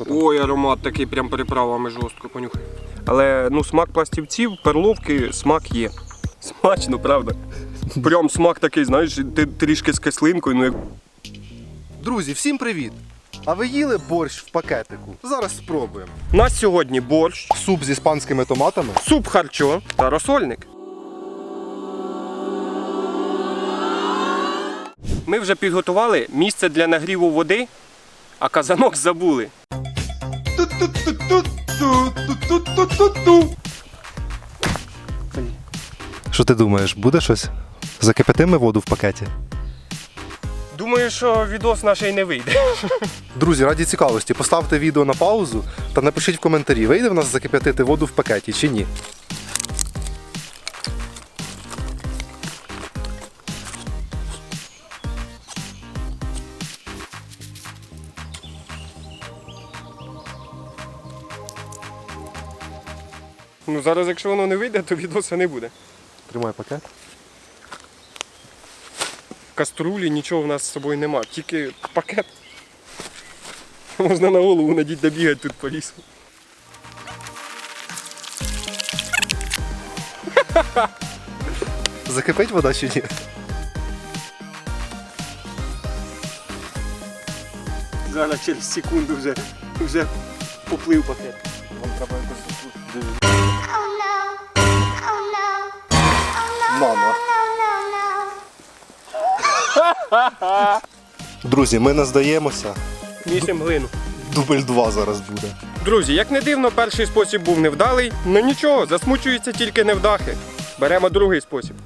що там? Ой, аромат такий прям приправами жорстко, понюхай. Але ну смак пластівців, перловки, смак є. Смачно, правда? Прям смак такий, знаєш, ти трішки з кислинкою, ну як Друзі, всім привіт! А ви їли борщ в пакетику? Зараз спробуємо. У нас сьогодні борщ, Суп з іспанськими томатами. суп харчо та розсольник. Ми вже підготували місце для нагріву води, а казанок забули. Що ти думаєш, буде щось? Закипятимо воду в пакеті? Думаю, що відос наш і не вийде. Друзі, раді цікавості, поставте відео на паузу та напишіть в коментарі, вийде в нас закип'ятити воду в пакеті чи ні. Ну зараз, якщо воно не вийде, то відоса не буде. Тримай пакет. каструлі, нічого в нас з собою нема, тільки пакет. Можна на голову надіть добігати тут по лісу. Закипить вода чи ні? Зараз через секунду вже, вже поплив пакет. Вам треба Мама. Друзі, ми не здаємося. місім глину. Дубль 2 зараз буде. Друзі, як не дивно, перший спосіб був невдалий, ну нічого, засмучуються тільки невдахи. Беремо другий спосіб.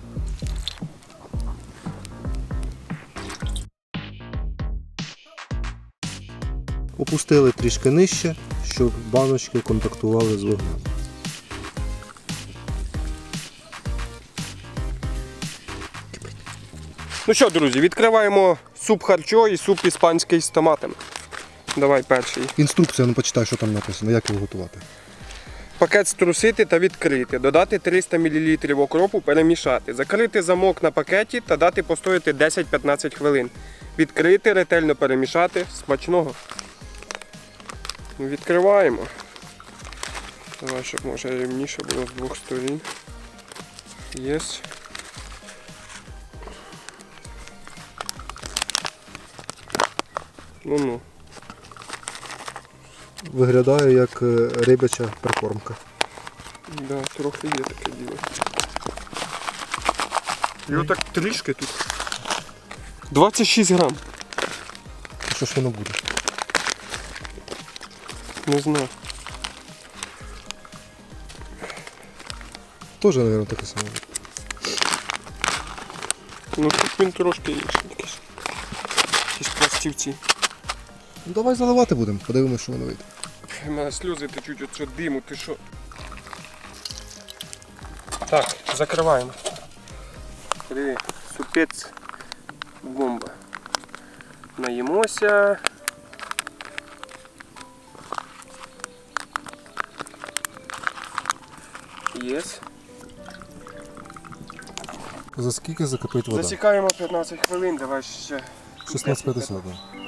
Опустили трішки нижче, щоб баночки контактували з вогнем. Ну що, друзі, відкриваємо суп харчо і суп іспанський з томатами. Давай перший. Інструкція, ну почитай, що там написано, як його готувати. Пакет струсити та відкрити. Додати 300 мл окропу, перемішати. Закрити замок на пакеті та дати постояти 10-15 хвилин. Відкрити, ретельно перемішати. Смачного. Відкриваємо. Давай, щоб може рівніше було з двох сторін. Єс. Ну-ну. Виглядає як е, рибяча прикормка. Да, трохи є таке діло. Його так трішки тут. 26 грам. Що ж воно буде? Не знаю. Теж, мабуть, таке саме. Ну тут він трошки інший якийсь. Якісь пластівці. Ну давай заливати будемо, подивимося, що воно вийде. У мене сльози течуть цього диму, ти що? Так, закриваємо. Диви, супець бомба. Наїмося. Єс. За скільки закипить вода? Засікаємо 15 хвилин, давай ще. 16.50. да.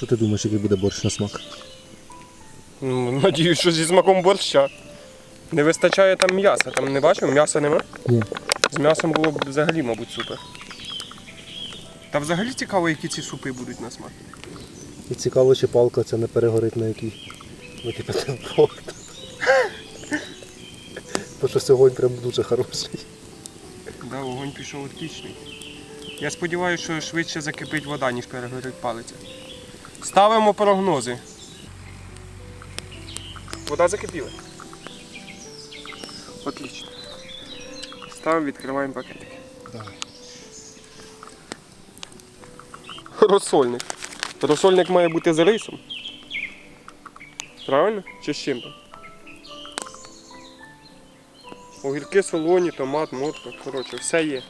Що ти думаєш, який буде борщ на смак? Ну, надіюсь, що зі смаком борща. Не вистачає там м'яса, там не бачив, м'яса нема. Ні. З м'ясом було б взагалі, мабуть, супер. Та взагалі цікаво, які ці супи будуть на смак. І цікаво, чи палка ця не перегорить на якій википятив порт. Тому що сьогодні прям дуже хороший. Да, вогонь пішов отлічний. Я сподіваюся, що швидше закипить вода, ніж перегорить палиця. Ставимо прогнози. Вода закипіла. Отлично. Ставимо, відкриваємо пакетики. Давай. Розсольник. Розсольник має бути з рисом. Правильно? Чи з чим там? Огірки солоні, томат, морква. Коротше, все є.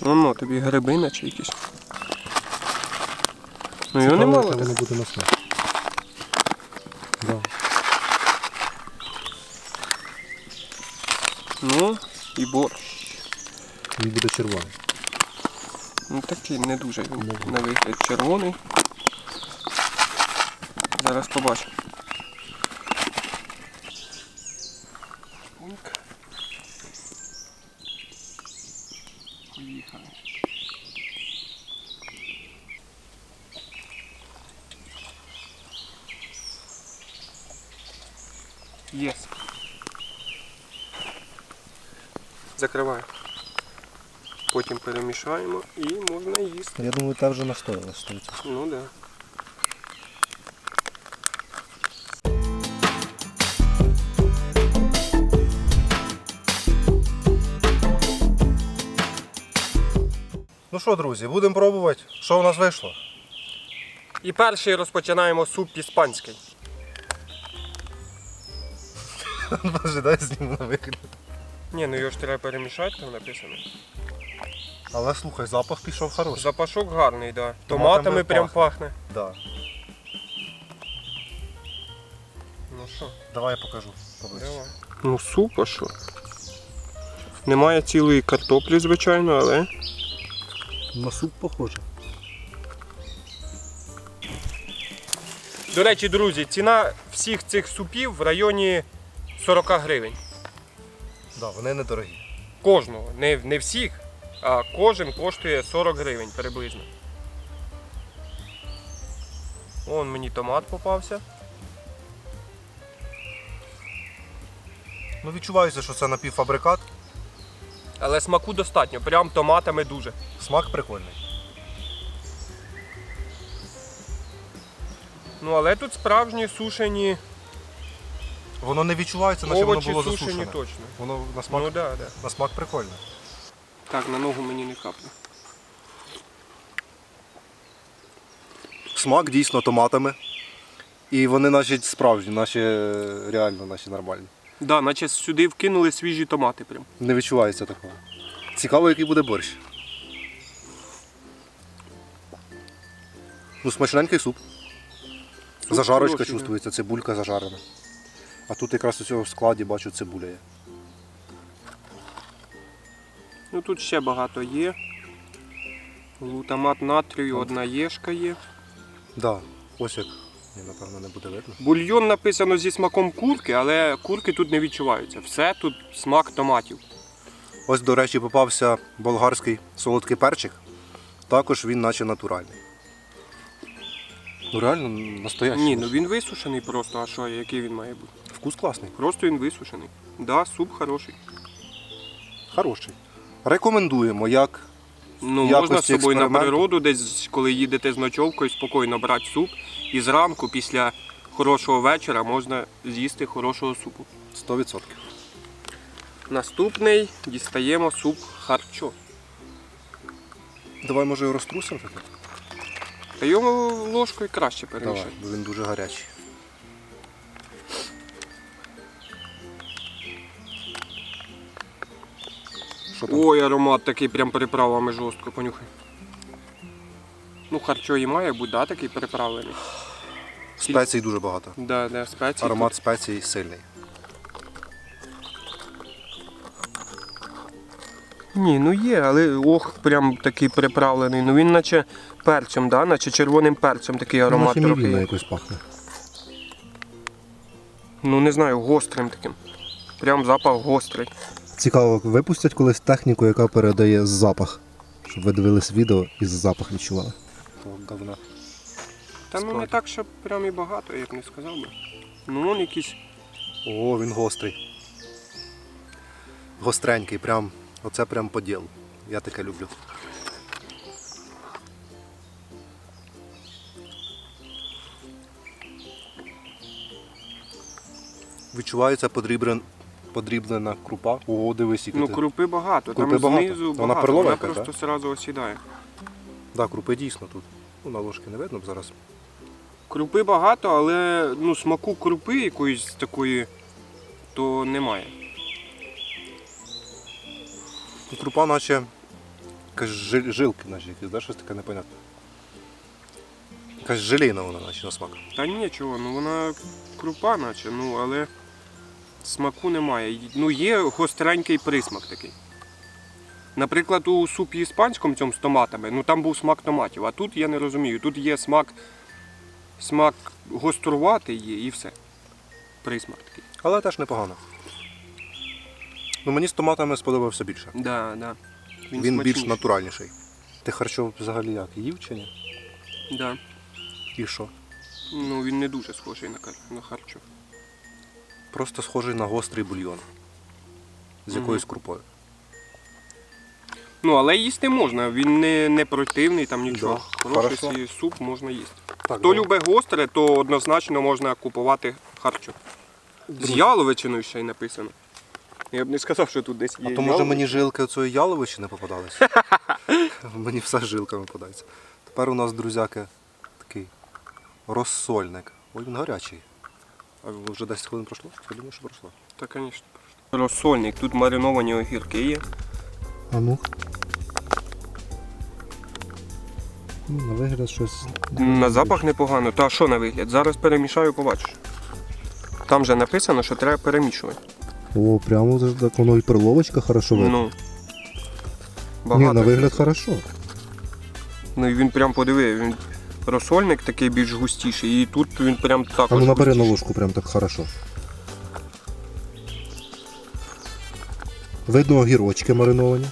Ну, ну тобі гриби наче якісь. Ну його немає. немало. яке воно буде на смак. Да. Ну, і борщ. Він буде червоний. Ну такий не дуже він на вигляд червоний. Зараз побачимо. Закриваю. Потім перемішаємо і можна їсти. Я думаю, та вже настояла стоїть. Ну да. Ну що, друзі, будемо пробувати. Що у нас вийшло? І перший розпочинаємо суп іспанський. Боже, дай зніму на вигляд. Ні, ну його ж треба перемішати, там написано. Але слухай, запах пішов хороший. Запашок гарний, да. Томатами Томатами прям пахне. пахне. Да. Ну що, Давай я покажу. поближче. давай. Ну суп, а що? Немає цілої картоплі, звичайно, але. На суп похоже. До речі, друзі, ціна всіх цих супів в районі 40 гривень. Да, вони недорогі. Кожного. Не, не всіх, а кожен коштує 40 гривень приблизно. Вон мені томат попався. Ну відчувається, що це напівфабрикат. Але смаку достатньо, прям томатами дуже. Смак прикольний. Ну але тут справжні сушені Воно не відчувається, наче воно було сушені засушене. точно. Воно на смак, Ну да, да. на смак прикольне. Так, на ногу мені не капне. Смак дійсно томатами. І вони наші справжні, наші е, реально наші нормальні. Да, наче сюди вкинули свіжі томати прям. Не відчувається такого. Цікаво, який буде борщ. Ну, смачненький суп. Суп Зажарочка хороший, да. чувствується, цибулька зажарена. А тут якраз у цього складі бачу цибуля є. Ну тут ще багато є. Глутамат натрію, одна єшка є. Да, ось як. Ні, напевно, не буде видно. Бульйон написано зі смаком курки, але курки тут не відчуваються. Все тут смак томатів. Ось, до речі, попався болгарський солодкий перчик. Також він наче натуральний. Ну реально настоящий. Ні, ну він висушений просто, а що, який він має бути? Вкус класний, Просто він висушений. Да, суп хороший. хороший. Рекомендуємо, як Ну, можна з собою на природу, десь, коли їдете з ночовкою, спокійно брати суп. І зранку, після хорошого вечора, можна з'їсти хорошого супу. 100%. Наступний дістаємо суп харчо. Давай, може, його розтрусимо? Та його ложкою краще Давай, бо він дуже гарячий. Що там? Ой, аромат такий прям приправами жорстко, понюхай. Ну, харчо і має бути, да, такий приправлений. Спецій дуже багато. Да, да, спеції. Аромат спецій сильний. Ні, ну є, але ох, прям такий приправлений. Ну він наче перцем, да? наче червоним перцем такий аромат Наче трохи. якось пахне. Ну не знаю, гострим таким. Прям запах гострий. Цікаво, випустять колись техніку, яка передає запах. Щоб ви дивились відео і запах відчували. Того говна. Та ну не так, щоб прям і багато, я б не сказав би. Ну вон якийсь. О, він гострий. Гостренький, прям. Оце прям по ділу. Я таке люблю. Відчувається подрібрен, подріблена крупа. Дивись, які Ну крупи багато, Крупи там багато. знизу Вона багато. перлова Вона якась, просто одразу осідає. Да, крупи дійсно тут. Ну, на ложки не видно б зараз. Крупи багато, але ну, смаку крупи якоїсь такої то немає. Тут крупа наче якась жилки, наче якісь, да? щось таке непонятне. Якась желейна вона, наче на смак. Та нічого, ну вона крупа, наче, ну але смаку немає. Ну є гостренький присмак такий. Наприклад, у супі іспанському цьому з томатами, ну там був смак томатів, а тут я не розумію. Тут є смак, смак гоструватий є і все. Присмак такий. Але теж непогано. Ну, мені з томатами сподобався більше. Да, да. Він, більш натуральніший. Ти харчов взагалі як? Їв чи ні? Да. І що? Ну він не дуже схожий на, на харчо. Просто схожий на гострий бульйон. З якоюсь крупою. Ну, але їсти можна, він не, не противний, там нічого. Да, Хороший хорошо. свій суп можна їсти. Так, Хто ну, любить гостре, то однозначно можна купувати харчо. З яловичиною ще й написано. Я б не сказав, що тут десь є. А то може яловичина. мені жилки цієї яловичі не попадались? мені все жилками попадається. Тепер у нас, друзяки, такий розсольник. Ой, він гарячий. А вже 10 хвилин пройшло? Я думаю, що пройшло. Та, звісно. Розсольник, тут мариновані огірки є. А ну. Ну, на вигляд щось. На запах непогано. Та що на вигляд? Зараз перемішаю, побачиш. Там же написано, що треба перемішувати. О, прямо так воно і перловочка хорошо видно. Ну. Ні, на вигляд хорошо. Ну і він прям подиви, він розсольник такий більш густіший, і тут він прям також. А ну набери на ложку прям так хорошо. Видно огірочки мариновані.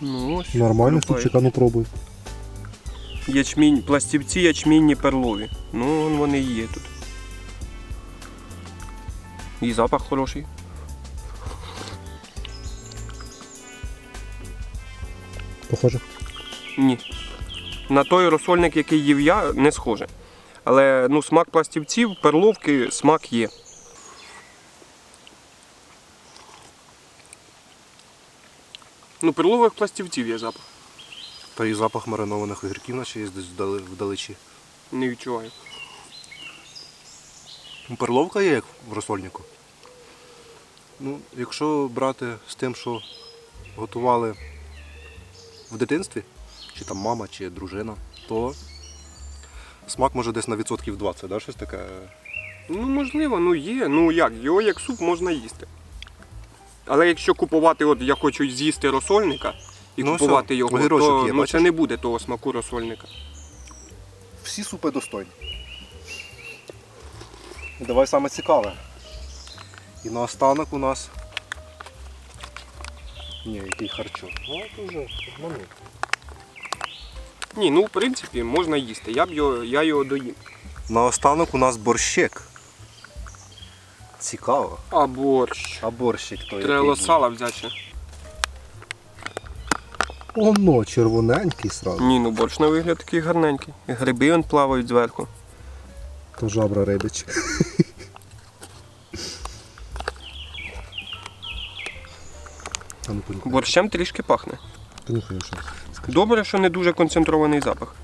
Ну, ось. Нормально, Крупа. супчик, а ну пробуй. Ячмінь, пластівці ячмінні перлові. Ну, вон вони і є тут. І запах хороший. Похоже. Ні. На той розсольник, який їв я, не схоже. Але ну, смак пластівців, перловки, смак є. Ну, перлових пластівців є запах. Та і запах маринованих огірків наче є десь вдали- вдалечі. Не відчуваю. Ну, Перловка є як в розсольнику. Ну, якщо брати з тим, що готували в дитинстві, чи там мама, чи дружина, то смак може десь на відсотків 20, да? щось таке. Ну, можливо, ну є. Ну як, його як суп можна їсти. Але якщо купувати, от я хочу з'їсти розсольника і Ну, купувати все, його, огірочок то є, ну, бачиш? це не буде того смаку розсольника. Всі супи достойні. Давай саме цікаве. І наостанок у нас. Ні, який харчо. Ну, це вже обманув. Ні, ну в принципі можна їсти. Я б його, я його доїм. Наостанок у нас борщик. Цікаво. А борщ. А борщик то Треба сала взяти. Оно, червоненький сразу. Ні, ну борщ на вигляд такий гарненький. Гриби он плавають зверху. То жабра рибич. Ну. Борщем трішки пахне. Понюхай що. Добре, що не дуже концентрований запах.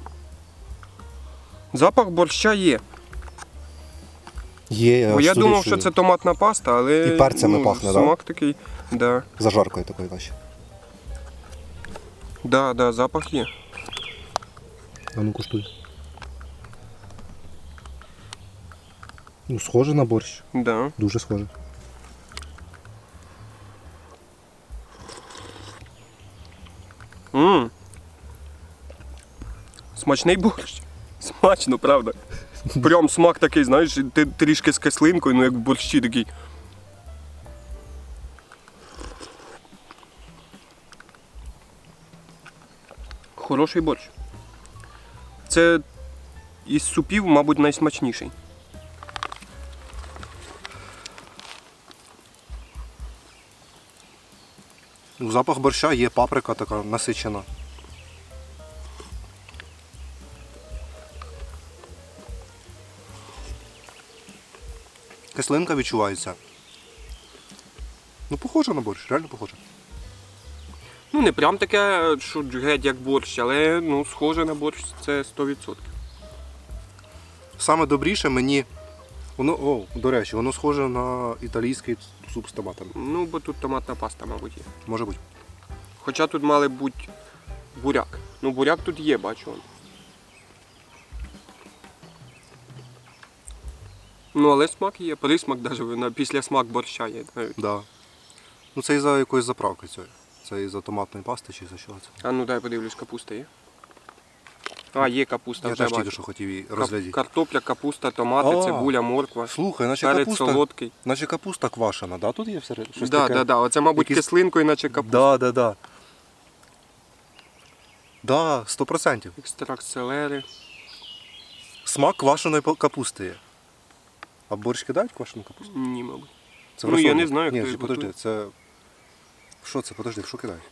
Запах борща є. Є, я Бо я думав, що це томатна паста, але І перцями ну, пахне, да? смак такий. Да. Зажаркою такою наче. Да, да, запах є. А ну куштуй. Ну, схоже на борщ. Да. Дуже схоже. М. Смачний борщ. Смачно, правда. Прям смак такий, знаєш, ти трішки з кислинкою, ну як в борщі такий. Хороший борщ. Це із супів, мабуть, найсмачніший. Запах борща є паприка така насичена. Кислинка відчувається. Ну, похоже на борщ, реально похоже. Ну, не прям таке, що геть як борщ, але ну, схоже на борщ це 100%. Саме добріше мені. Воно, о, до речі, воно схоже на італійський суп з томатами. Ну, бо тут томатна паста, мабуть, є. Може бути. Хоча тут мали бути буряк. Ну, буряк тут є, бачу. он. Ну, але смак є, присмак навіть, на після смак борща є. навіть. Да. Ну це із-за якоїсь заправки цієї. Це із-за томатної пасти чи за що це? А ну дай подивлюсь, капуста є. А, є капуста, Я вже теж тільки бачу. що хотів її розглядіти. Картопля, капуста, томати, А. цибуля, морква. Слухай, наче Перець капуста, солодкий. наче капуста квашена, да? Тут є всередині? Щось Да, таке? да, да. Оце, мабуть, Якісь- кислинкою, наче капуста. Да, да, да. Да, 100%. Екстракт селери. Смак квашеної по- капусти є. А борщ кидають квашену капусту? Ні, мабуть. Це Ну, я розсолі. не знаю, Ні, хто подожди, готує. це. Що це? Подожди, що кидають?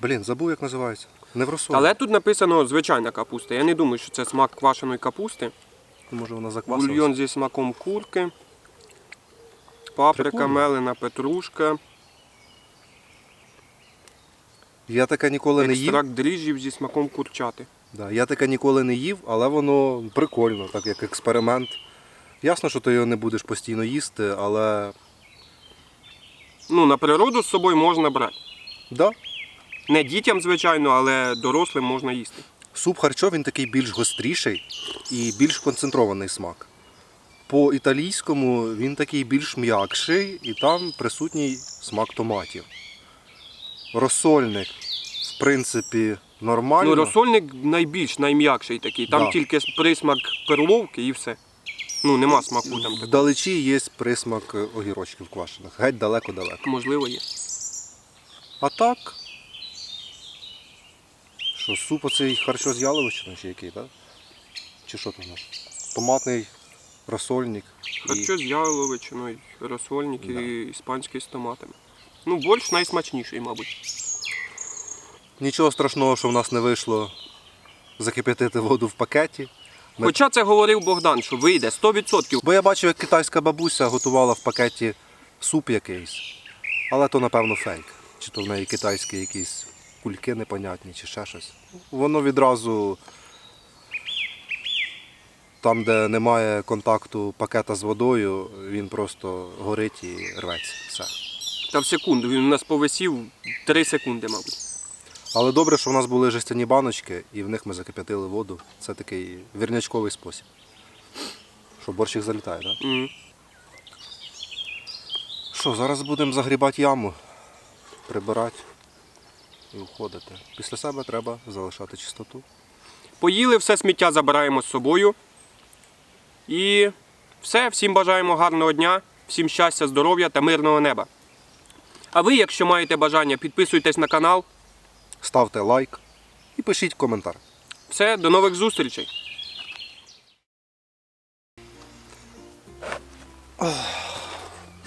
Блін, забув, як називається. Не в розсолі. Але тут написано звичайна капуста. Я не думаю, що це смак квашеної капусти. Може вона заквасилась? Бульйон зі смаком курки. Паприка, Прикольно. мелена петрушка, Я таке ніколи не їв. екстракт дріжджів зі смаком курчати. Да, я таке ніколи не їв, але воно прикольно, так як експеримент. Ясно, що ти його не будеш постійно їсти, але Ну, на природу з собою можна брати. да, Не дітям, звичайно, але дорослим можна їсти. суп харчо він такий більш гостріший і більш концентрований смак. По італійському він такий більш м'якший і там присутній смак томатів. Розсольник, в принципі, нормально. Ну, розсольник найбільш найм'якший такий. Там Да. тільки присмак перловки і все. Ну, нема смаку там такого. Вдалечі є присмак огірочків квашених. Геть далеко-далеко. Можливо, є. А так. Що, суп оцей харчо з яловичиною чи який, так? Чи що там у нас? Томатний розсольник. і- Харчо з яловичиною, розсольник і іспанський з томатами. Ну, борщ найсмачніший, мабуть. Нічого страшного, що в нас не вийшло закип'ятити воду в пакеті. Хоча це говорив Богдан, що вийде 100%. Бо я бачив, як китайська бабуся готувала в пакеті суп якийсь. Але то, напевно, фейк. Чи то в неї китайські якісь кульки непонятні, чи ще щось. Воно відразу там, де немає контакту пакета з водою, він просто горить і рветься. Все. Та в секунду, він у нас повисів 3 секунди, мабуть. Але добре, що в нас були жестяні баночки, і в них ми закип'ятили воду. Це такий вірнячковий спосіб. Що борщик залітає, так? Да? Мгм. Що, зараз будемо загрібати яму, прибирати і уходити. Після себе треба залишати чистоту. Поїли, все сміття забираємо з собою. І все, всім бажаємо гарного дня, всім щастя, здоров'я та мирного неба. А ви, якщо маєте бажання, підписуйтесь на канал. Ставте лайк і пишіть коментар. Все, до нових зустрічей.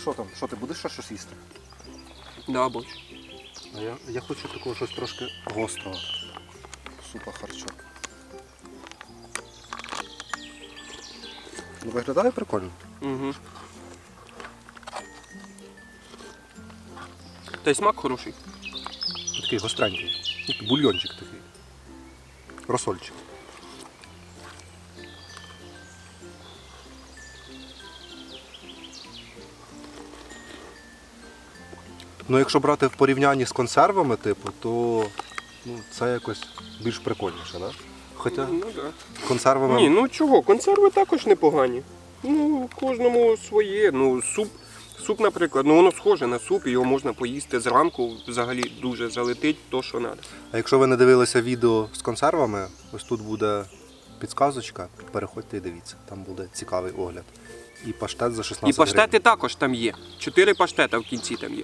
Що там? Що ти будеш ще щось їсти? Да, борщ. А я, я хочу такого щось трошки гострого. Супа харчо. Ну, виглядає прикольно. Угу. Та й смак хороший. Такий гостренький. Як Бульйончик такий. Розсольчик. Ну, якщо брати в порівнянні з консервами, типу, то ну, це якось більш прикольніше, да? Хоча Ну, да. консервами. Ні, ну чого, консерви також непогані. Ну, кожному своє. Ну, суп, суп, наприклад, ну воно схоже на суп, його можна поїсти зранку, взагалі дуже залетить то, що треба. А якщо ви не дивилися відео з консервами, ось тут буде підсказочка. Переходьте і дивіться, там буде цікавий огляд. І паштет за 16 І паштети гривень. також там є. Чотири паштета в кінці там є.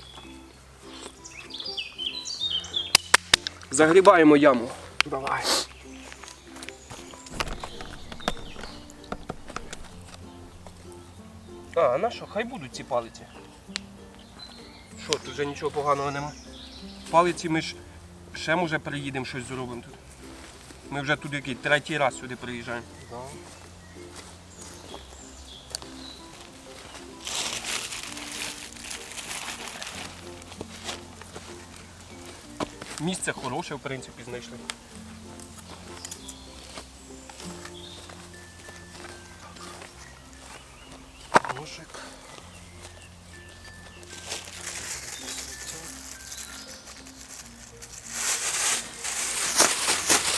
Загрібаємо яму. Давай. А, а на що? Хай будуть ці палиці. Що, тут вже нічого поганого нема. Палиці ми ж ще може приїдемо щось зробимо тут. Ми вже тут який третій раз сюди приїжджаємо. Місце хороше, в принципі, знайшли.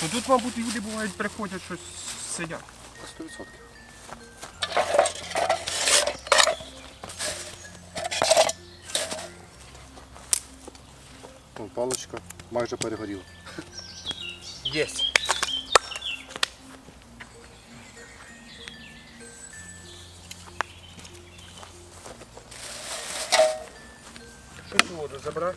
Ну тут, мабуть, люди бувають приходять щось сидять. 100%. Паличка майже перегоріла. Єсть. Щось воду забрати?